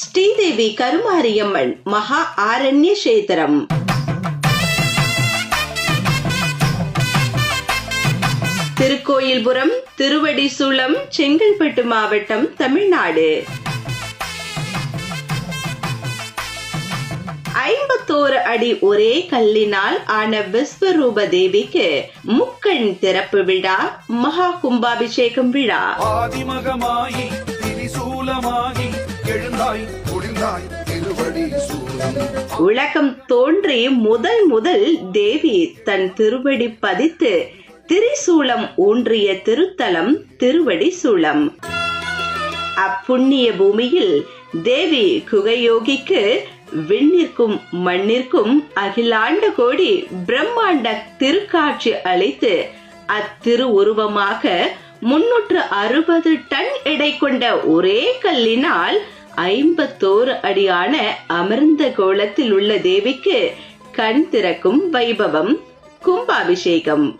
ஸ்ரீதேவி கருமாரியம்மன் மகா ஆரண்ய கஷேத்திரம் திருக்கோயில்புரம் திருவடிசூலம் செங்கல்பட்டு மாவட்டம் தமிழ்நாடு. ஐம்பத்தோரு அடி ஒரே கல்லினால் ஆன விஸ்வரூப தேவிக்கு முக்கண் திறப்பு விழா மகா கும்பாபிஷேகம் விழா. ஆதிமகமாயி உலகம் தோன்றி முதல் முதல் தேவி தன் திருவடி பதித்து திரிசூலம் ஊன்றிய திருத்தலம் திருவடி சூளம் அப்புண்ணிய பூமியில் தேவி குகையோகிக்கு விண்ணிற்கும் மண்ணிற்கும் அகிலாண்ட கோடி பிரம்மாண்ட திருக்காட்சி அளித்து அத்திரு உருவமாக முன்னூற்று அறுபது டன் எடை கொண்ட ஒரே கல்லினால் ஐம்பத்தோரு அடியான அமர்ந்த கோலத்தில் உள்ள தேவிக்கு கண் திறக்கும் வைபவம் கும்பாபிஷேகம்.